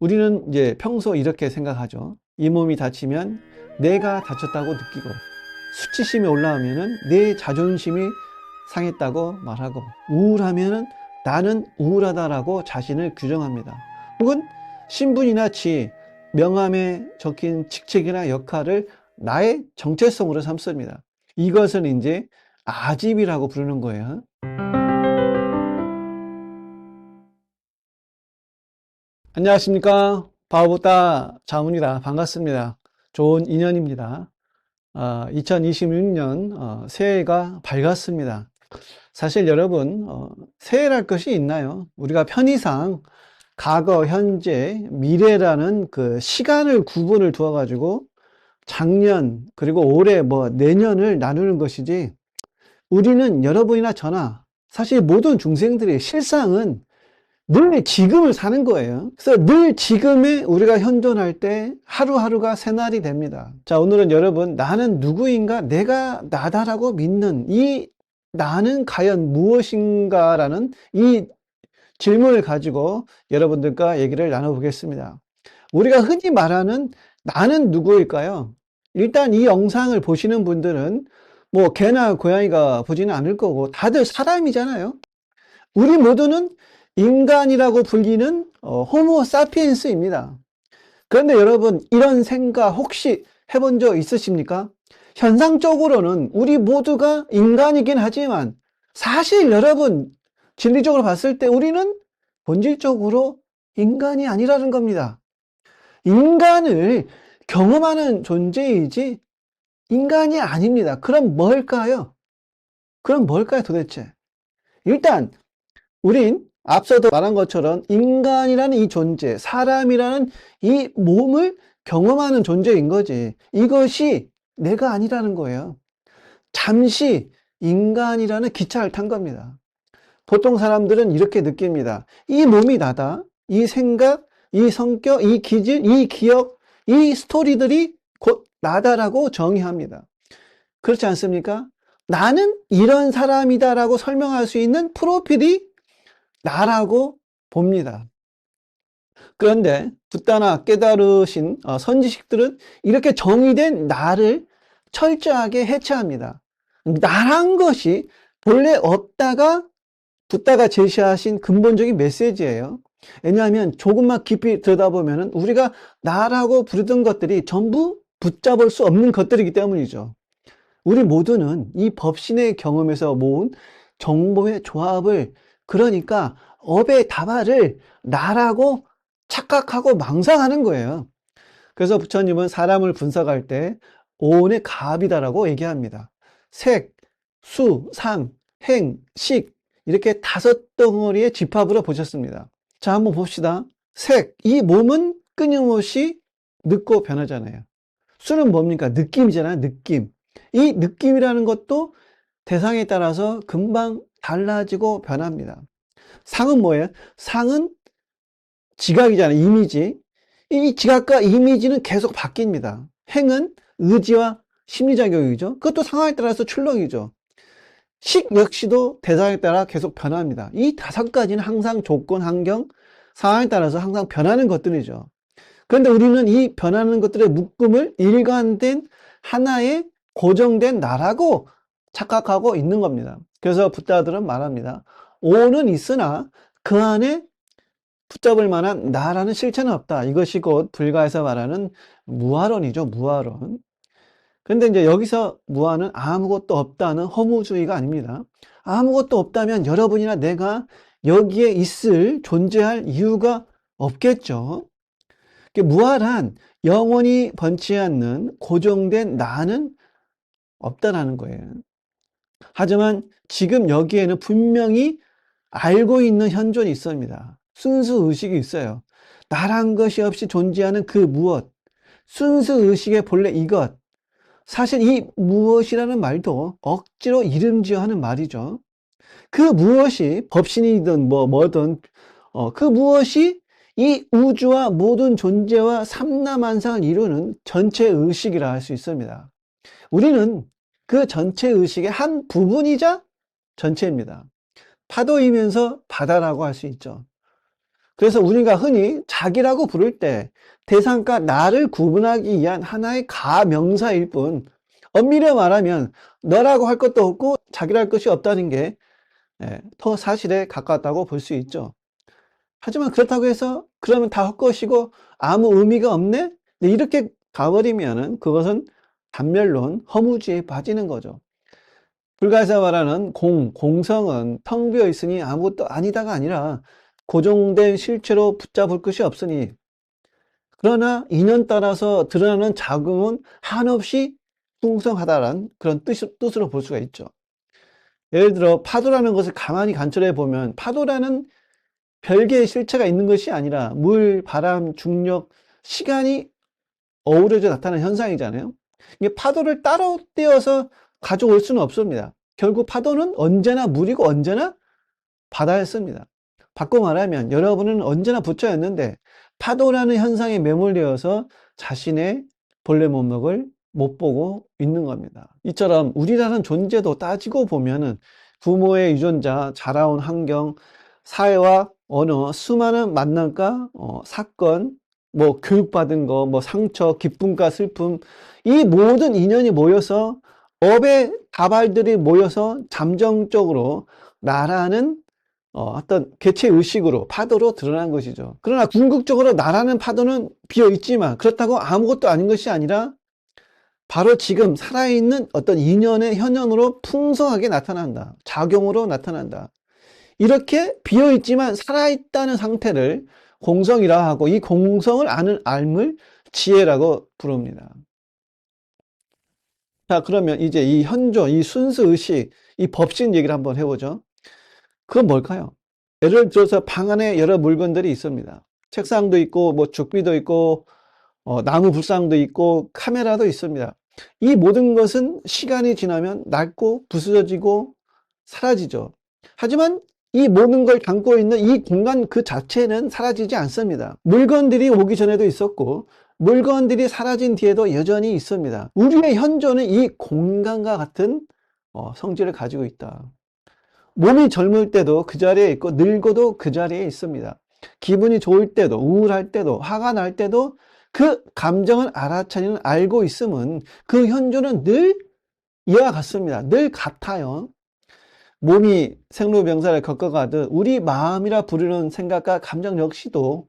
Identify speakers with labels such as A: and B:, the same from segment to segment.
A: 우리는 이제 평소 이렇게 생각하죠. 이 몸이 다치면 내가 다쳤다고 느끼고 수치심이 올라오면은 내 자존심이 상했다고 말하고 우울하면은 나는 우울하다라고 자신을 규정합니다. 혹은 신분이나 지, 명함에 적힌 직책이나 역할을 나의 정체성으로 삼습니다. 이것을 이제 아집이라고 부르는 거예요. 안녕하십니까. 바오보다 자문이다. 반갑습니다. 좋은 인연입니다. 아, 2026년 어, 새해가 밝았습니다. 사실 여러분, 어, 새해랄 것이 있나요? 우리가 편의상 과거, 현재, 미래라는 그 시간을 구분을 두어 가지고 작년, 그리고 올해, 뭐 내년을 나누는 것이지 우리는 여러분이나 저나 사실 모든 중생들의 실상은 늘 지금을 사는 거예요. 그래서 늘 지금에 우리가 현존할 때 하루하루가 새날이 됩니다. 자, 오늘은 여러분, 나는 누구인가? 내가 나다라고 믿는 이 나는 과연 무엇인가 라는 이 질문을 가지고 여러분들과 얘기를 나눠보겠습니다. 우리가 흔히 말하는 나는 누구일까요? 일단 이 영상을 보시는 분들은 뭐 개나 고양이가 보지는 않을 거고 다들 사람이잖아요. 우리 모두는 인간이라고 불리는 어, 호모 사피엔스입니다. 그런데 여러분 이런 생각 혹시 해본 적 있으십니까? 현상적으로는 우리 모두가 인간이긴 하지만 사실 여러분 진리적으로 봤을 때 우리는 본질적으로 인간이 아니라는 겁니다. 인간을 경험하는 존재이지 인간이 아닙니다. 그럼 뭘까요? 그럼 뭘까요 도대체? 일단 우린 앞서도 말한 것처럼 인간이라는 이 존재, 사람이라는 이 몸을 경험하는 존재인 거지. 이것이 내가 아니라는 거예요. 잠시 인간이라는 기차를 탄 겁니다. 보통 사람들은 이렇게 느낍니다. 이 몸이 나다. 이 생각, 이 성격, 이 기질, 이 기억, 이 스토리들이 곧 나다라고 정의합니다. 그렇지 않습니까? 나는 이런 사람이다라고 설명할 수 있는 프로필이 나라고 봅니다. 그런데 붓다나 깨달으신 어, 선지식들은 이렇게 정의된 나를 철저하게 해체합니다. 나란 것이 본래 없다가 붓다가 제시하신 근본적인 메시지예요. 왜냐하면 조금만 깊이 들여다보면 우리가 나라고 부르던 것들이 전부 붙잡을 수 없는 것들이기 때문이죠. 우리 모두는 이 법신의 경험에서 모은 정보의 조합을 그러니까 업의 다발을 나라고 착각하고 망상하는 거예요. 그래서 부처님은 사람을 분석할 때 오온의 갑이다라고 얘기합니다. 색, 수, 상, 행, 식 이렇게 다섯 덩어리의 집합으로 보셨습니다. 자, 한번 봅시다. 색, 이 몸은 끊임없이 늙고 변하잖아요. 수는 뭡니까? 느낌이잖아요. 느낌. 이 느낌이라는 것도 대상에 따라서 금방 달라지고 변합니다. 상은 뭐예요? 상은 지각이잖아요. 이미지. 이 지각과 이미지는 계속 바뀝니다. 행은 의지와 심리작용이죠. 그것도 상황에 따라서 출렁이죠. 식 역시도 대상에 따라 계속 변합니다. 이 다섯 가지는 항상 조건, 환경, 상황에 따라서 항상 변하는 것들이죠. 그런데 우리는 이 변하는 것들의 묶음을 일관된 하나의 고정된 나라고 착각하고 있는 겁니다. 그래서 붓다들은 말합니다. 오는 있으나 그 안에 붙잡을 만한 나라는 실체는 없다. 이것이 곧 불가에서 말하는 무아론이죠. 무아론. 근데 이제 여기서 무아는 아무것도 없다는 허무주의가 아닙니다. 아무것도 없다면 여러분이나 내가 여기에 있을 존재할 이유가 없겠죠. 무아란 영원히 번치 않는 고정된 나는 없다라는 거예요. 하지만 지금 여기에는 분명히 알고 있는 현존이 있습니다. 순수 의식이 있어요. 나란 것이 없이 존재하는 그 무엇, 순수 의식의 본래 이것. 사실 이 무엇이라는 말도 억지로 이름 지어 하는 말이죠. 그 무엇이 법신이든 뭐 뭐든 어, 그 무엇이 이 우주와 모든 존재와 삼라만상을 이루는 전체 의식이라 할 수 있습니다. 우리는 그 전체 의식의 한 부분이자 전체입니다. 파도이면서 바다라고 할 수 있죠. 그래서 우리가 흔히 자기라고 부를 때 대상과 나를 구분하기 위한 하나의 가명사일 뿐 엄밀히 말하면 너라고 할 것도 없고 자기라 할 것이 없다는 게 예, 더 사실에 가깝다고 볼 수 있죠. 하지만 그렇다고 해서 그러면 다 헛것이고 아무 의미가 없네? 네, 이렇게 가버리면은 그것은 단멸론, 허무주의에 빠지는 거죠. 불가에서 말하는 공, 공성은 텅 비어 있으니 아무것도 아니다가 아니라 고정된 실체로 붙잡을 것이 없으니 그러나 인연 따라서 드러나는 자금은 한없이 풍성하다는 그런 뜻, 뜻으로 볼 수가 있죠. 예를 들어 파도라는 것을 가만히 관찰해 보면 파도라는 별개의 실체가 있는 것이 아니라 물, 바람, 중력, 시간이 어우러져 나타나는 현상이잖아요. 파도를 따로 떼어서 가져올 수는 없습니다. 결국 파도는 언제나 물이고 언제나 바다였습니다. 바꿔 말하면 여러분은 언제나 부처였는데 파도라는 현상에 매몰되어서 자신의 본래 몸목을 못 보고 있는 겁니다. 이처럼 우리라는 존재도 따지고 보면은 부모의 유전자, 자라온 환경, 사회와 언어, 수많은 만남과 어, 사건, 뭐 교육받은 거, 뭐 상처, 기쁨과 슬픔, 이 모든 인연이 모여서 업의 다발들이 모여서 잠정적으로 나라는 어, 어떤 개체 의식으로 파도로 드러난 것이죠. 그러나 궁극적으로 나라는 파도는 비어 있지만 그렇다고 아무것도 아닌 것이 아니라 바로 지금 살아있는 어떤 인연의 현현으로 풍성하게 나타난다. 작용으로 나타난다. 이렇게 비어 있지만 살아있다는 상태를 공성이라 하고 이 공성을 아는 알물 지혜라고 부릅니다. 자, 그러면 이제 이 현존, 이 순수 의식, 이 법신 얘기를 한번 해보죠. 그건 뭘까요? 예를 들어서 방 안에 여러 물건들이 있습니다. 책상도 있고, 뭐 죽비도 있고, 어, 나무 불상도 있고, 카메라도 있습니다. 이 모든 것은 시간이 지나면 낡고 부스러지고 사라지죠. 하지만 이 모든 걸 담고 있는 이 공간 그 자체는 사라지지 않습니다. 물건들이 오기 전에도 있었고, 물건들이 사라진 뒤에도 여전히 있습니다. 우리의 현존은 이 공간과 같은 어, 성질을 가지고 있다. 몸이 젊을 때도 그 자리에 있고 늙어도 그 자리에 있습니다. 기분이 좋을 때도 우울할 때도 화가 날 때도 그 감정을 알아차리는 알고 있음은 그 현존은 늘 이와 같습니다. 늘 같아요. 몸이 생로병사를 겪어가듯 우리 마음이라 부르는 생각과 감정 역시도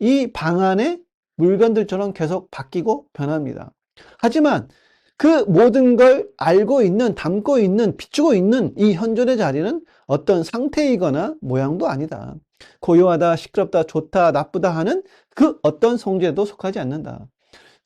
A: 이 방 안에 물건들처럼 계속 바뀌고 변합니다. 하지만 그 모든 걸 알고 있는, 담고 있는, 비추고 있는 이 현존의 자리는 어떤 상태이거나 모양도 아니다. 고요하다, 시끄럽다, 좋다, 나쁘다 하는 그 어떤 성질에도 속하지 않는다.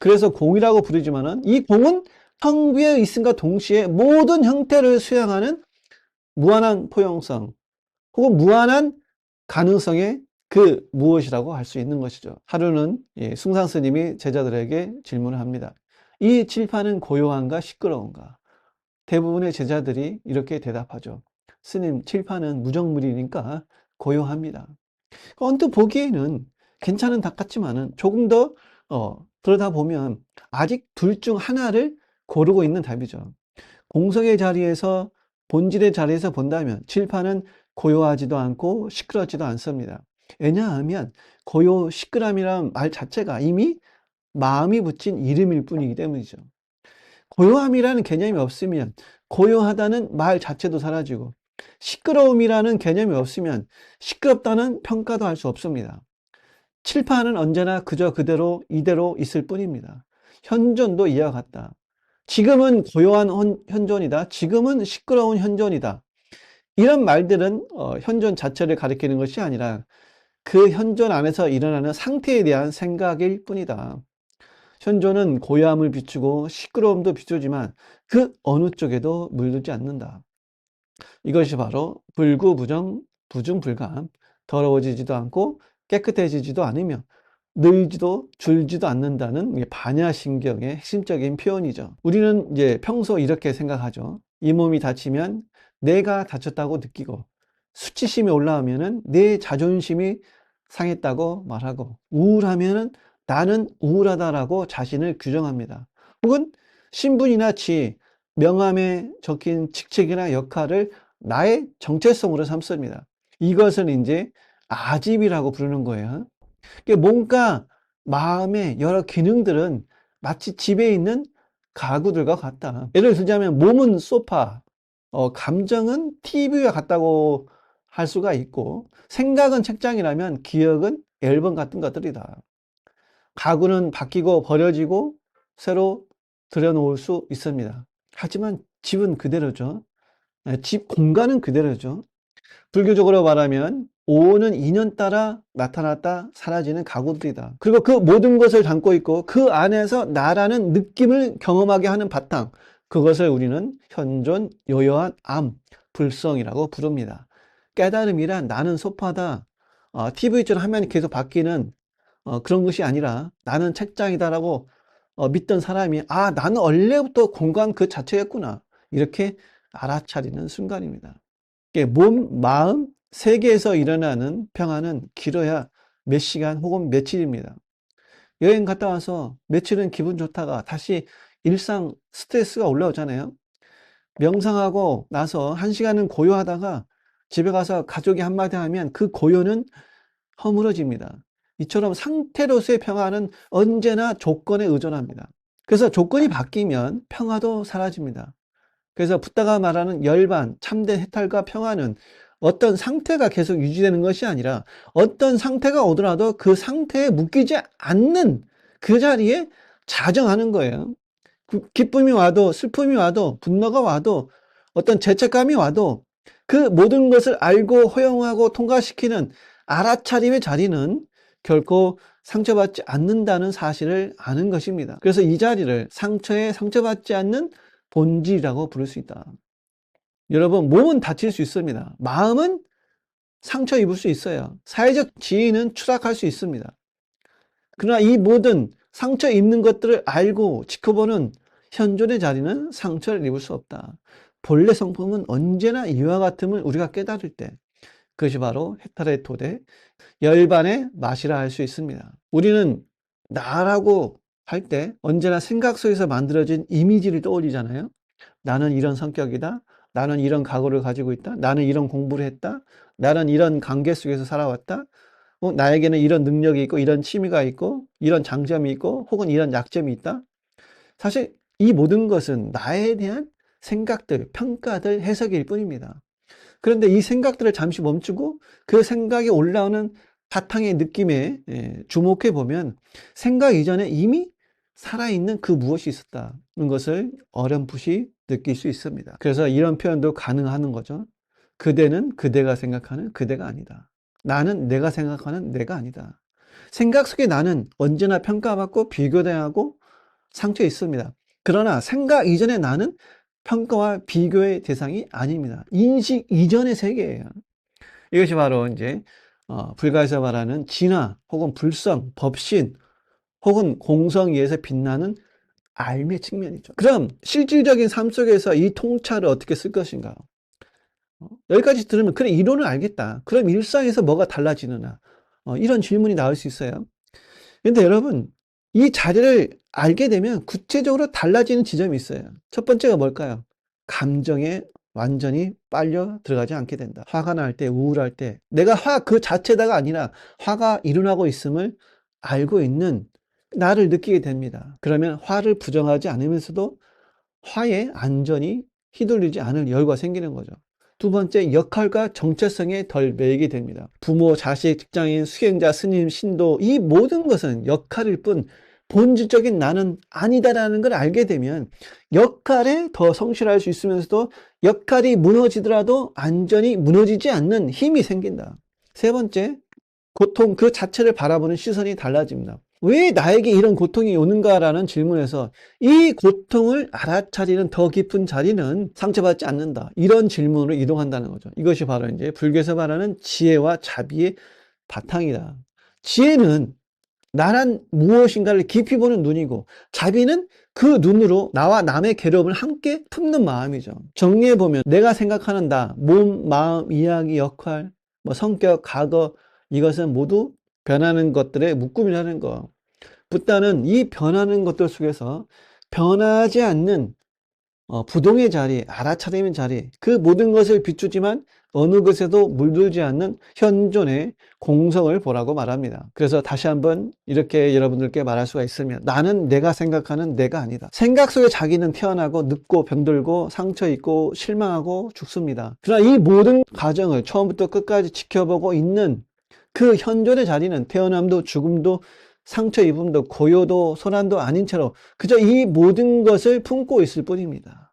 A: 그래서 공이라고 부르지만은 이 공은 텅 비어 있음과 동시에 모든 형태를 수양하는 무한한 포용성 혹은 무한한 가능성의 그 무엇이라고 할 수 있는 것이죠. 하루는 예, 숭상 스님이 제자들에게 질문을 합니다. 이 칠판은 고요한가 시끄러운가? 대부분의 제자들이 이렇게 대답하죠. 스님, 칠판은 무정물이니까 고요합니다. 언뜻 보기에는 괜찮은 답 같지만은 조금 더 어, 그러다 보면 아직 둘 중 하나를 고르고 있는 답이죠. 공성의 자리에서 본질의 자리에서 본다면 칠판은 고요하지도 않고 시끄럽지도 않습니다. 왜냐하면 고요, 시끄람이란 말 자체가 이미 마음이 붙인 이름일 뿐이기 때문이죠. 고요함이라는 개념이 없으면 고요하다는 말 자체도 사라지고 시끄러움이라는 개념이 없으면 시끄럽다는 평가도 할 수 없습니다. 칠판은 언제나 그저 그대로 이대로 있을 뿐입니다. 현존도 이와 같다. 지금은 고요한 현존이다. 지금은 시끄러운 현존이다. 이런 말들은 어, 현존 자체를 가리키는 것이 아니라 그 현존 안에서 일어나는 상태에 대한 생각일 뿐이다. 현존은 고요함을 비추고 시끄러움도 비추지만 그 어느 쪽에도 물들지 않는다. 이것이 바로 불구부정, 부중불감, 더러워지지도 않고 깨끗해지지도 않으며 늘지도 줄지도 않는다는 반야신경의 핵심적인 표현이죠. 우리는 이제 평소 이렇게 생각하죠. 이 몸이 다치면 내가 다쳤다고 느끼고 수치심이 올라오면은 내 자존심이 상했다고 말하고 우울하면은 나는 우울하다라고 자신을 규정합니다. 혹은 신분이나 지, 명함에 적힌 직책이나 역할을 나의 정체성으로 삼습니다. 이것을 이제 아집이라고 부르는 거예요. 이게 뭔가 마음의 여러 기능들은 마치 집에 있는 가구들과 같다. 예를 들자면 몸은 소파, 어, 감정은 TV와 같다고 할 수가 있고 생각은 책장이라면 기억은 앨범 같은 것들이다. 가구는 바뀌고 버려지고 새로 들여놓을 수 있습니다. 하지만 집은 그대로죠. 네, 집 공간은 그대로죠. 불교적으로 말하면 오는 인연 따라 나타났다 사라지는 가구들이다. 그리고 그 모든 것을 담고 있고 그 안에서 나라는 느낌을 경험하게 하는 바탕. 그것을 우리는 현존 요요한 암, 불성이라고 부릅니다. 깨달음이란 나는 소파다. 어, TV처럼 화면이 계속 바뀌는 어, 그런 것이 아니라 나는 책장이다라고 어, 믿던 사람이 아 나는 원래부터 공간 그 자체였구나 이렇게 알아차리는 순간입니다. 몸, 마음, 세계에서 일어나는 평화는 길어야 몇 시간 혹은 며칠입니다. 여행 갔다 와서 며칠은 기분 좋다가 다시 일상 스트레스가 올라오잖아요. 명상하고 나서 한 시간은 고요하다가 집에 가서 가족이 한마디 하면 그 고요는 허물어집니다. 이처럼 상태로서의 평화는 언제나 조건에 의존합니다. 그래서 조건이 바뀌면 평화도 사라집니다. 그래서 붓다가 말하는 열반, 참된 해탈과 평화는 어떤 상태가 계속 유지되는 것이 아니라 어떤 상태가 오더라도 그 상태에 묶이지 않는 그 자리에 자정하는 거예요. 그 기쁨이 와도 슬픔이 와도 분노가 와도 어떤 죄책감이 와도 그 모든 것을 알고 허용하고 통과시키는 알아차림의 자리는 결코 상처받지 않는다는 사실을 아는 것입니다. 그래서 이 자리를 상처에 상처받지 않는 본질이라고 부를 수 있다. 여러분, 몸은 다칠 수 있습니다. 마음은 상처 입을 수 있어요. 사회적 지위는 추락할 수 있습니다. 그러나 이 모든 상처 입는 것들을 알고 지켜보는 현존의 자리는 상처를 입을 수 없다. 본래 성품은 언제나 이와 같음을 우리가 깨달을 때 그것이 바로 토대, 열반의 맛이라 할 수 있습니다. 우리는 나라고 할 때 언제나 생각 속에서 만들어진 이미지를 떠올리잖아요. 나는 이런 성격이다. 나는 이런 각오를 가지고 있다. 나는 이런 공부를 했다. 나는 이런 관계 속에서 살아왔다. 어, 나에게는 이런 능력이 있고, 이런 취미가 있고, 이런 장점이 있고, 혹은 이런 약점이 있다. 사실 이 모든 것은 나에 대한 생각들, 평가들, 해석일 뿐입니다. 그런데 이 생각들을 잠시 멈추고 그 생각이 올라오는 바탕의 느낌에 예, 주목해 보면 생각 이전에 이미 살아있는 그 무엇이 있었다는 것을 어렴풋이 느낄 수 있습니다. 그래서 이런 표현도 가능하는 거죠. 그대는 그대가 생각하는 그대가 아니다. 나는 내가 생각하는 내가 아니다. 생각 속에 나는 언제나 평가받고 비교대하고 상처 있습니다. 그러나 생각 이전에 나는 평가와 비교의 대상이 아닙니다. 인식 이전의 세계예요. 이것이 바로 이제 어, 불가에서 말하는 진화 혹은 불성, 법신 혹은 공성에서 빛나는 알의 측면이죠. 그럼 실질적인 삶 속에서 이 통찰을 어떻게 쓸 것인가? 어, 여기까지 들으면 그래 이론을 알겠다. 그럼 일상에서 뭐가 달라지느냐? 어, 이런 질문이 나올 수 있어요. 근데 여러분 이 자리를 알게 되면 구체적으로 달라지는 지점이 있어요. 첫 번째가 뭘까요? 감정에 완전히 빨려 들어가지 않게 된다. 화가 날 때, 우울할 때, 내가 화 그 자체다가 아니라 화가 일어나고 있음을 알고 있는 나를 느끼게 됩니다. 그러면 화를 부정하지 않으면서도 화에 안전히 휘둘리지 않을 열과 생기는 거죠. 두 번째, 역할과 정체성에 덜 매이게 됩니다. 부모, 자식, 직장인, 수행자, 스님, 신도, 이 모든 것은 역할일 뿐 본질적인 나는 아니다라는 걸 알게 되면 역할에 더 성실할 수 있으면서도 역할이 무너지더라도 안전히 무너지지 않는 힘이 생긴다. 세 번째, 고통 그 자체를 바라보는 시선이 달라집니다. 왜 나에게 이런 고통이 오는가라는 질문에서 이 고통을 알아차리는 더 깊은 자리는 상처받지 않는다. 이런 질문으로 이동한다는 거죠. 이것이 바로 이제 불교에서 말하는 지혜와 자비의 바탕이다. 지혜는 나란 무엇인가를 깊이 보는 눈이고 자비는 그 눈으로 나와 남의 괴로움을 함께 품는 마음이죠. 정리해 보면 내가 생각하는 나, 몸, 마음, 이야기, 역할, 뭐 성격, 과거 이것은 모두 변하는 것들의 묶음이라는 거. 붓다는 이 변하는 것들 속에서 변하지 않는 어, 부동의 자리, 알아차리는 자리, 그 모든 것을 비추지만 어느 것에도 물들지 않는 현존의 공성을 보라고 말합니다. 그래서 다시 한번 이렇게 여러분들께 말할 수가 있으면 나는 내가 생각하는 내가 아니다. 생각 속에 자기는 태어나고 늙고 병들고 상처 입고 실망하고 죽습니다. 그러나 이 모든 과정을 처음부터 끝까지 지켜보고 있는 그 현존의 자리는 태어남도 죽음도 상처 입음도 고요도 소란도 아닌 채로 그저 이 모든 것을 품고 있을 뿐입니다.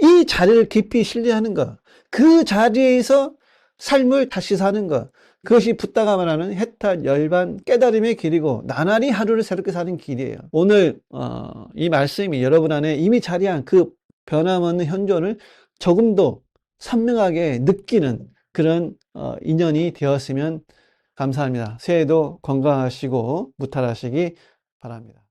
A: 이 자리를 깊이 신뢰하는 것, 그 자리에서 삶을 다시 사는 것, 그것이 붓다가 말하는 해탈, 열반, 깨달음의 길이고 나날이 하루를 새롭게 사는 길이에요. 오늘 어, 이 말씀이 여러분 안에 이미 자리한 그 변함없는 현존을 조금 더 선명하게 느끼는 그런 어, 인연이 되었으면 감사합니다. 새해도 건강하시고 무탈하시기 바랍니다.